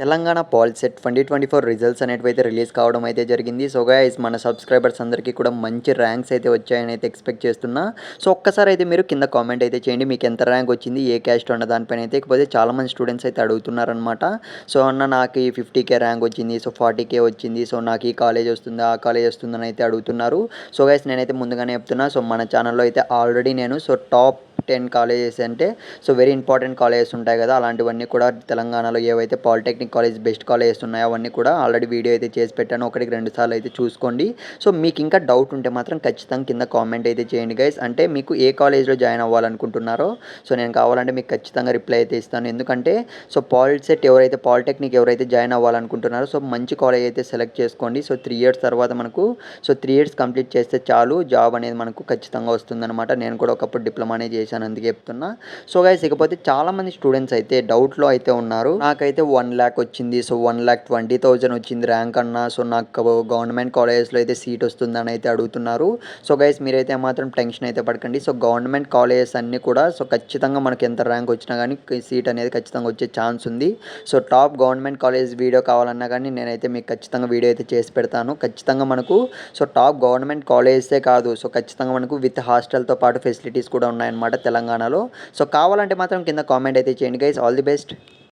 Telangana POLYCET twenty twenty four results అనేటివి అయితే release కావడం అయితే జరిగింది. సో గైస్ మన సబ్స్క్రైబర్స్ అందరికీ కూడా మంచి ర్యాంక్స్ అయితే వచ్చాయని అయితే ఎక్స్పెక్ట్ చేస్తున్నా. సో ఒక్కసారి అయితే మీరు కింద కామెంట్ అయితే చేయండి మీకు ఎంత ర్యాంక్ వచ్చింది ఏ క్యాస్ట్ అన్న దానిపైన అయితే. ఇకపోతే చాలామంది స్టూడెంట్స్ అయితే అడుగుతున్నారనమాట సో అన్న నాకు ఈ ఫిఫ్టీ కే ర్యాంక్ వచ్చింది సో ఫార్టీ కే వచ్చింది సో నాకు ఈ కాలేజ్ వస్తుంది ఆ కాలేజ్ వస్తుందని అయితే అడుగుతున్నారు. సో గైస్ నేనైతే ముందుగానే చెప్తున్నా సో మన ఛానల్లో అయితే ఆల్రెడీ నేను సో టాప్ టెన్ కాలేజెస్ అంటే సో వెరీ ఇంపార్టెంట్ కాలేజెస్ ఉంటాయి కదా అలాంటివన్నీ కూడా తెలంగాణలో ఏవైతే పాలిటెక్నిక్ కాలేజ్ బెస్ట్ కాలేజెస్ ఉన్నాయో అవన్నీ కూడా ఆల్రెడీ వీడియో అయితే చేసి పెట్టాను. ఒకటికి రెండు సార్లు అయితే చూసుకోండి. సో మీకు ఇంకా డౌట్ ఉంటే మాత్రం ఖచ్చితంగా కింద కామెంట్ అయితే చేయండి గైస్ అంటే మీకు ఏ కాలేజ్లో జాయిన్ అవ్వాలనుకుంటున్నారో సో నేను కావాలంటే మీకు ఖచ్చితంగా రిప్లై అయితే ఇస్తాను. ఎందుకంటే సో పాలిసెట్ ఎవరైతే పాలిటెక్నిక్ ఎవరైతే జాయిన్ అవ్వాలనుకుంటున్నారో సో మంచి కాలేజ్ అయితే సెలెక్ట్ చేసుకోండి. సో త్రీ ఇయర్స్ తర్వాత మనకు సో త్రీ ఇయర్స్ కంప్లీట్ చేస్తే చాలు జాబ్ అనేది మనకు ఖచ్చితంగా వస్తుందన్నమాట. నేను కూడా ఒకప్పుడు డిప్లొమానే చేశాను. అందుకే చెప్తున్నా. సో గైస్ ఇకపోతే చాలామంది స్టూడెంట్స్ అయితే డౌట్లో అయితే ఉన్నారు. నాకైతే వన్ ల్యాక్ వచ్చింది. So one lakh twenty thousand వచ్చింది ర్యాంక్ అన్నా. సో నాకు గవర్నమెంట్ కాలేజెస్లో అయితే సీట్ వస్తుందని అయితే అడుగుతున్నారు. సో గైస్ మీరైతే మాత్రం టెన్షన్ అయితే పడకండి. సో గవర్నమెంట్ కాలేజెస్ అన్నీ కూడా సో ఖచ్చితంగా మనకి ఎంత ర్యాంక్ వచ్చినా కానీ సీట్ అనేది ఖచ్చితంగా వచ్చే ఛాన్స్ ఉంది. So top government college video కావాలన్నా కానీ నేనైతే మీకు ఖచ్చితంగా వీడియో అయితే చేసి పెడతాను. ఖచ్చితంగా మనకు సో టాప్ గవర్నమెంట్ కాలేజెసే కాదు. సో ఖచ్చితంగా మనకు విత్ హాస్టల్తో పాటు ఫెసిలిటీస్ కూడా ఉన్నాయన్నమాట. తెలంగాణలో. సో కావాలంటే మాత్రం కింద కామెంట్ అయితే చేయండి గైస్ ఆల్ ది బెస్ట్